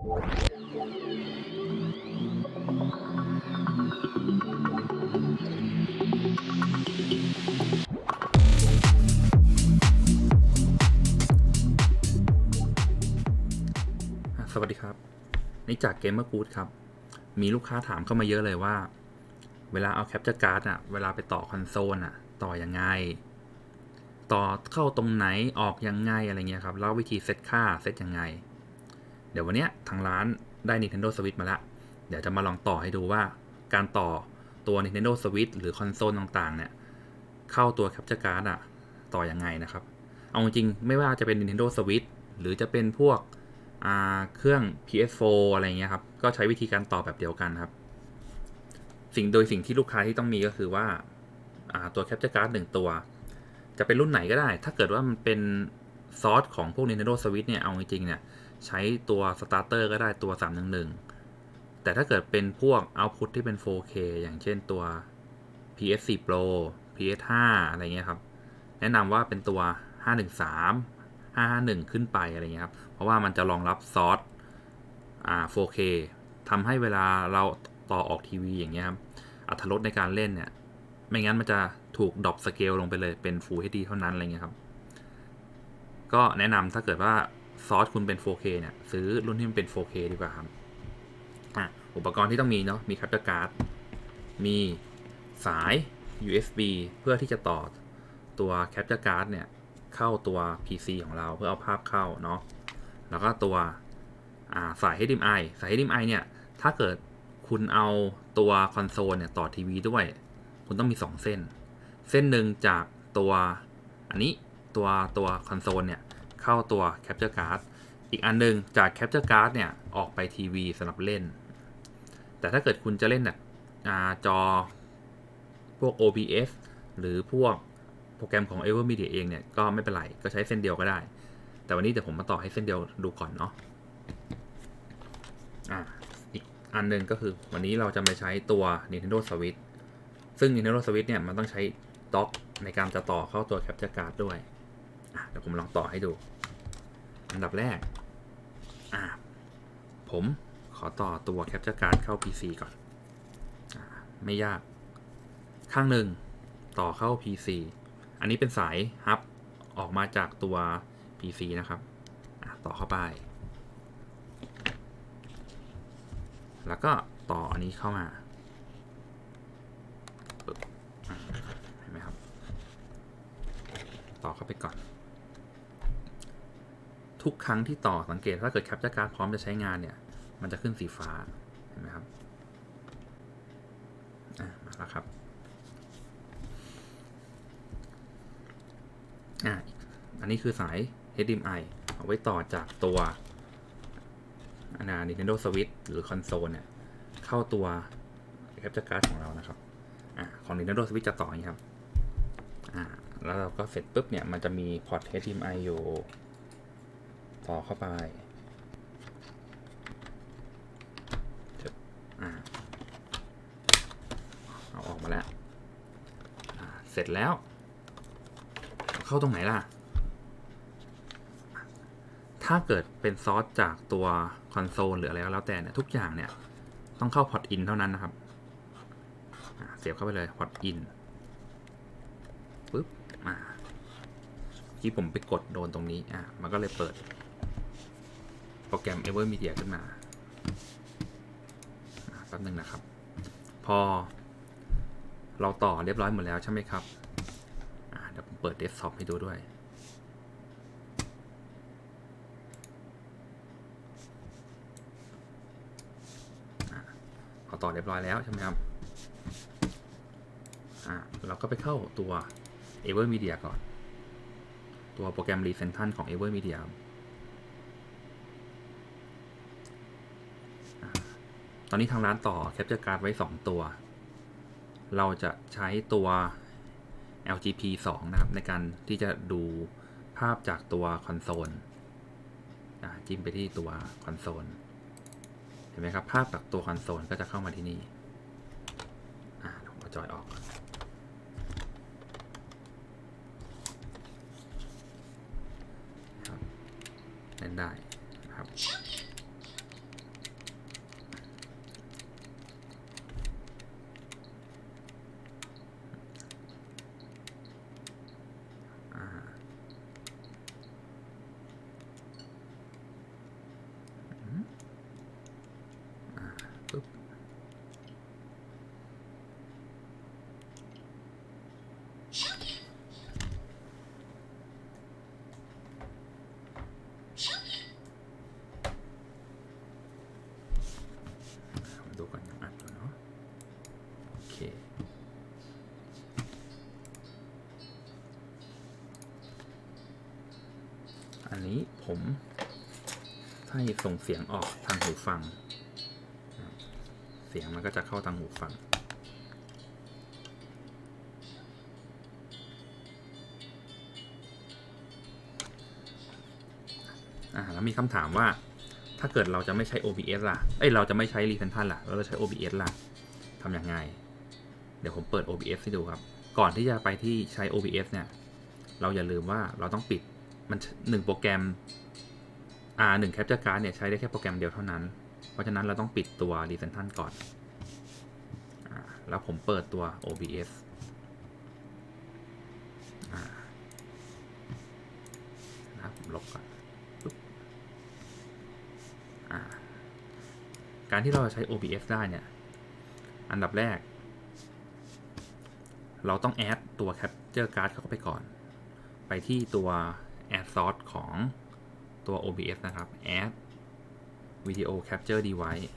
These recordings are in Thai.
สวัสดีครับ นี่จากเกมเมอร์กูดครับ มีลูกค้าถามเข้ามาเยอะเลยว่า เวลาเอาแคปเจอร์การ์ดอะเวลาไปต่อคอนโซลอะต่อยังไง ต่อเข้าตรงไหนออกยังไงอะไรเงี้ยครับ แล้ววิธีเซตค่าเซตยังไง เดี๋ยววันเนี้ยทางร้านได้ Nintendo Switch มาละเดี๋ยวจะมาลองต่อให้ดูว่าการต่อตัว Nintendo Switch หรือคอนโซลต่างๆ เนี่ย เข้าตัวแคปเจอร์การ์ดอะต่อยังไงนะครับ เอาจริงๆไม่ว่าจะเป็น Nintendo Switch หรือจะเป็นพวกเครื่อง PS4 อะไรเงี้ยครับ ก็ใช้วิธีการต่อแบบเดียวกันครับ สิ่งโดยสิ่งที่ลูกค้าที่ต้องมีก็คือว่าาตัว Capture Card หนึ่งตัว จะเป็นรุ่นไหนก็ได้ ถ้าเกิดว่ามันเป็นซอสของพวก Nintendo Switch เนี่ย เอาจริงๆเนี่ย ใช้ตัว Starter ก็ได้ตัว 311 แต่ถ้าเกิดเป็นพวก Output ที่เป็น 4K อย่างเช่นตัว PS4 Pro PS5 อะไรเงี้ยครับ แนะนำว่าเป็นตัว 513 551 ขึ้นไปอะไรเงี้ยครับ เพราะว่ามันจะรองรับซอสอ่า 4K ทำให้เวลาเราต่อออกทีวีอย่างเงี้ยครับอัตรสในการเล่นเนี่ย ไม่งั้นมันจะถูกดรอปสเกลลงไปเลยเป็น Full HD เท่านั้นอะไรเงี้ยครับ ก็แนะนำถ้าเกิดว่า ซอสคุณเป็น 4K เนี่ยซื้อรุ่นที่มันเป็น 4K ดีกว่าครับอะอุปกรณ์ที่ต้องมีเนาะมี capture card มีสาย USB เพื่อที่จะต่อตัว capture card เนี่ย เข้าตัว PC ของเราเพื่อเอาภาพเข้าเนาะแล้วก็ตัวาสาย HDMI สาย HDMI เนี่ย ถ้าเกิดคุณเอาตัวคอนโซลเนี่ยต่อทีวีด้วย คุณต้องมี 2 เส้น เส้นหนึ่งจากตัวอันนี้ตัวตัวคอนโซลเนี่ย เข้าตัว Capture Card อีกอันหนึงจาก Capture Card เนี่ย ออกไปทีวีสำหรับเล่น แต่ถ้าเกิดคุณจะเล่นแบบอ่าจอพวก OBS หรือพวกโปรแกรมของ Evermedia เองเนี่ย ก็ไม่เป็นไร ก็ใช้เส้นเดียวก็ได้ แต่วันนี้เดี๋ยวผมมาต่อให้เส้นเดียวดูก่อนเนาะอ่าอีกอันหนึ่งก็คือวันนี้เราจะมาใช้ตัว Nintendo Switch ซึ่ง Nintendo Switch เนี่ย มันต้องใช้ด็อกในการจะต่อเข้าตัว Capture Card ด้วย เดี๋ยวผมลองต่อให้ดู อันดับแรก อ่า ผมขอต่อตัว Capture Card เข้า PC ก่อนอไม่ยาก ข้างหนึ่งต่อเข้า PC อันนี้เป็นสายฮับออกมาจากตัว PC นะครับต่อเข้าไป แล้วก็ต่ออันนี้เข้ามาเห็นไหมครับ ต่อเข้าไปก่อน ทุกครั้งที่ต่อสังเกตถ้าเกิดแคปเจอร์การ์ดพร้อมจะใช้งานเนี่ย มันจะขึ้นสีฟ้า เห็นไหมครับอะมาแล้วครับอะอันนี้คือสาย HDMI เอาไว้ต่อจากตัวอันา Nintendo Switch หรือคอนโซลเนี่ย เข้าตัว Capture Card ของเรานะครับอะของ Nintendo Switch จะต่ออย่างนี้ครับอ่าแล้วเราก็เสร็จปุ๊บเนี่ย มันจะมีพอร์ต HDMI อยู่ อเข้าไปเอาออกมาแล้ว เสร็จแล้ว เข้าตรงไหนล่ะ ถ้าเกิดเป็นซอสจากตัวคอนโซลหรืออะไรก็แล้วแต่เนี่ยทุกอย่างเนี่ย ต้องเข้าพอร์ตอินเท่านั้นนะครับ เสียบเข้าไปเลยพอร์ตอินปึ๊บมาที่ผมไปกดโดนตรงนี้ อะ มันก็เลยเปิด โปรแกรม Evermedia ขึ้นมาแป๊บนึงนะครับ พอเราต่อเรียบร้อยหมดแล้วใช่ไหมครับเดี๋ยวผมเปิดเดสก์ท็อปให้ดูด้วยอ่าพอต่อเรียบร้อยแล้วใช่ไหมครับ เราก็ไปเข้าตัว Evermedia ก่อน ตัวโปรแกรม Recentan ของ Evermedia ครับอ่า ตอนนี้ทางร้านต่อ Capture Card ไว้ 2 ตัว เราจะใช้ตัว LGP 2 นะครับ ในการที่จะดูภาพจากตัวคอนโซลจิ้มไปที่ตัวคอนโซล เห็นไหมครับ ภาพจากตัวคอนโซลก็จะเข้ามาที่นี่อ่าผมเอาจอยออก เล่นได้นะครับ อันนี้ผมให้ส่งเสียงออกทางหูฟัง เสียงมันก็จะเข้าทางหูฟัง อ่าแล้วมีคำถามว่าถ้าเกิดเราจะไม่ใช้ OBS ล่ะ เอ้ย เราจะไม่ใช้ r e c e n t a l ล่ะ แล้วเราใช้ OBS ล่ะ ทำยังไง เดี๋ยวผมเปิด OBS ให้ดูครับ ก่อนที่จะไปที่ใช้ OBS เนี่ย เราอย่าลืมว่าเราต้องปิด มันหนึ่งโปรแกรมอ่าหนึ่ง Capture Card เนี่ยใช้ได้แค่โปรแกรมเดียวเท่านั้น เพราะฉะนั้นเราต้องปิดตัว r e c e n t a l ก่อนอแล้วผมเปิดตัว OBS นะครับผมลบก่อนอการที่เราจะใช้ OBS ได้เนี่ย อันดับแรก เราต้องแอดตัว Capture Card เข้าไปก่อน ไปที่ตัว Add Source ของตัว OBS นะครับ Add Video Capture Device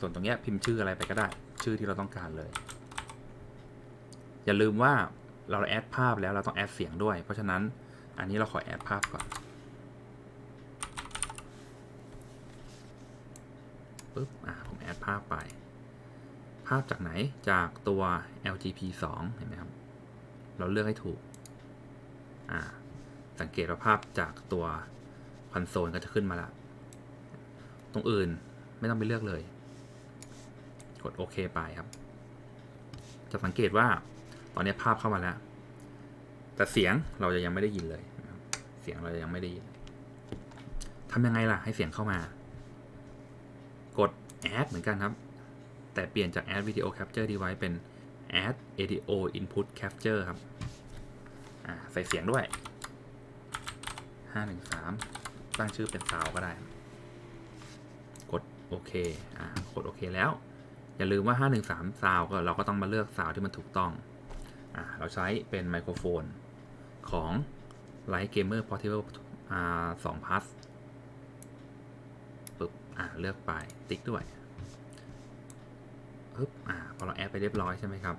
ส่วนตรงนี้พิมพ์ชื่ออะไรไปก็ได้ ชื่อที่เราต้องการเลย อย่าลืมว่าเราแอดภาพแล้วเราต้องแอดเสียงด้วย เพราะฉะนั้นอันนี้เราขอแอดภาพก่อนปุ๊บอ่าผมแอดภาพไป ภาพจากไหนจากตัว LGP 2เห็นไหมครับ เราเลือกให้ถูก อ่า สังเกตว่าภาพจากตัวคอนโซลก็จะขึ้นมาแล้วตรงอื่นไม่ต้องไปเลือกเลย กดโอเคไปครับ จะสังเกตว่าตอนนี้ภาพเข้ามาแล้ว แต่เสียงเราจะยังไม่ได้ยินเลย เสียงเราจะยังไม่ได้ยินทำยังไงล่ะให้เสียงเข้ามา กด add เหมือนกันครับ แต่เปลี่ยนจาก add video capture device เป็น add audio input capture ครับ ใส่เสียงด้วย 513ตั้งชื่อเป็น sound ก็ได้ กดโอเค อ่ากดโอเคแล้ว อย่าลืมว่า513 sound ก็เราก็ต้องมาเลือก sound ที่มันถูกต้อง อ่า เราใช้เป็นไมโครโฟนของ Light Gamer Portable อ่า2 plus ปึ๊บ อ่า เลือกไป ติ๊กด้วยปึ๊บ อ่า พอเราแอดไปเรียบร้อยใช่ไหมครับ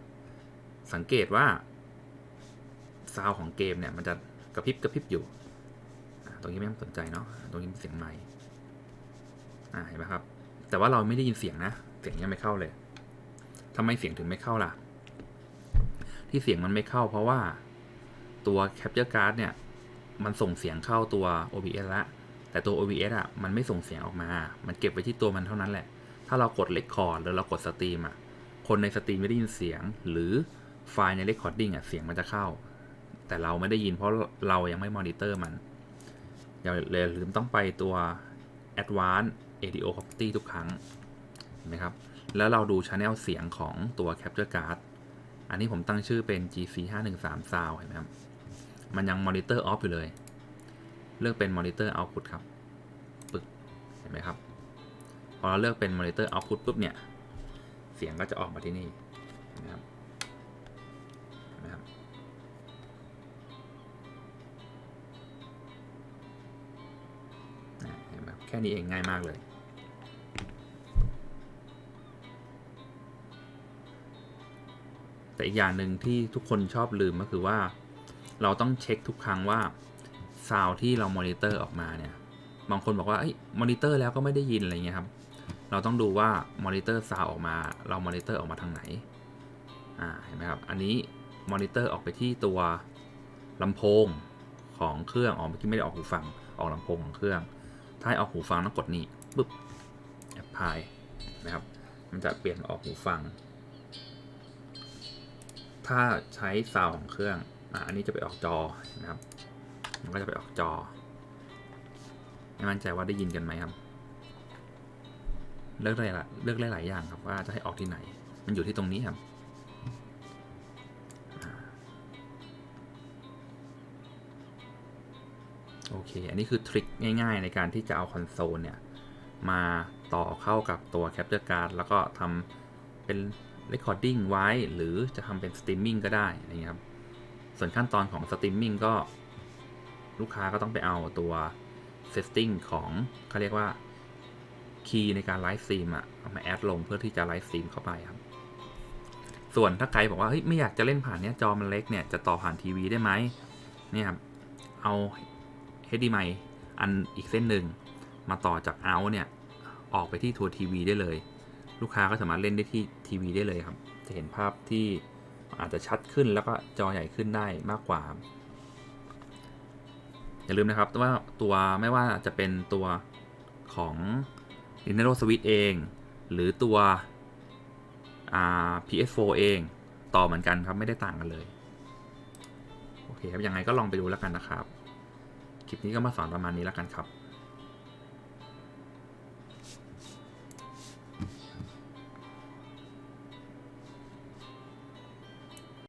สังเกตว่าซาวของเกมเนี่ย มันจะกระพริบกระพริบอยู่ ตรงนี้ไม่ต้องสนใจเนาะตรงนี้เป็นเสียงไมค์อ่าเห็นไหมครับ แต่ว่าเราไม่ได้ยินเสียงนะ เสียงยังไม่เข้าเลยทำไมเสียงถึงไม่เข้าล่ะ ที่เสียงมันไม่เข้า เพราะว่าตัว Capture Card เนี่ย มันส่งเสียงเข้าตัว OBS แล้วแต่ตัว OBS อะ มันไม่ส่งเสียงออกมา มันเก็บไว้ที่ตัวมันเท่านั้นแหละ ถ้าเรากด Record หรือเรากดสตรีมอะ คนในสตรีมไม่ได้ยินเสียง หรือไฟล์ใน Recording อะ เสียงมันจะเข้า แต่เราไม่ได้ยินเพราะเรายังไม่มอนิเตอร์มัน อย่าเลยลืมต้องไปตัว Advanced Audio Quality ทุกครั้งเห็นไหมครับ แล้วเราดู Channel เสียงของตัว Capture Card อันนี้ผมตั้งชื่อเป็น GC 5 1 3 Sound เห็นไหมครับ มันยัง Monitor Off อยู่เลย เลือกเป็น Monitor Output ครับปึกเห็นไหมครับ พอเราเลือกเป็น Monitor Output ปุ๊บเนี่ย เสียงก็จะออกมาที่นี่นไหมครับ แค่นี้เองง่ายมากเลย แต่อีกอย่างหนึ่งที่ทุกคนชอบลืมก็คือว่า เราต้องเช็คทุกครั้งว่าซาวที่เรามอนิเตอร์ออกมาเนี่ยบางคนบอกว่าเอ้ยมอนิเตอร์แล้วก็ไม่ได้ยินอะไรเงี้ยครับ เราต้องดูว่ามอนิเตอร์ซาวออกมา เรามอนิเตอร์ออกมาทางไหน อ่า เห็นไหมครับ อันนี้มอนิเตอร์ออกไปที่ตัวลำโพงของเครื่อง อ๋อ เมื่อกี้ไม่ได้ออกหูฟัง ออกลำโพงของเครื่อง ถ้าให้ออกหูฟังต้องกดนี่ปึ๊บแอปพลายนะครับ มันจะเปลี่ยนออกหูฟัง ถ้าใช้ซาวของเครื่องอะอันนี้จะไปออกจอนะครับ มันก็จะไปออกจอไม่มั่นใจว่าได้ยินกันไหมครับ เลือกได้ละเลือกได้หลายอย่างครับว่าจะให้ออกที่ไหน มันอยู่ที่ตรงนี้ครับ โอเค อันนี้คือทริคง่ายๆ ในการที่จะเอาคอนโซลเนี่ย มาต่อเข้ากับตัว Capture Card แล้วก็ทำเป็น Recording ไว้ หรือจะทำเป็น Streaming ก็ได้นะครับ ส่วนขั้นตอนของ Streaming ก็ ลูกค้าก็ต้องไปเอาตัว Setting ของเขาเรียกว่าคีย์ในการไลฟ์สตรีมอะเอามาแอดลงเพื่อที่จะไลฟ์สตรีมเข้าไปครับ ส่วนถ้าใครบอกว่าเฮ้ยไม่อยากจะเล่นผ่านเนี้ยจอมันเล็กเนี่ยจะต่อผ่านทีวีได้ไหมเนี่ยครับเอา HDMI อันอีกเส้นหนึ่งมาต่อจาก out เนี่ย ออกไปที่ทัวร์ทีวีได้เลย ลูกค้าก็สามารถเล่นได้ที่ทีวีได้เลยครับ จะเห็นภาพที่อาจจะชัดขึ้นแล้วก็จอใหญ่ขึ้นได้มากกว่า อย่าลืมนะครับว่าตัวไม่ว่าจะเป็นตัวของ Nintendo Switch เอง หรือตัว PS4 เอง ต่อเหมือนกันครับ ไม่ได้ต่างกันเลย โอเคครับ ยังไงก็ลองไปดูแล้วกันนะครับ คลิปนี้ก็มาสอนประมาณนี้แล้วกันครับ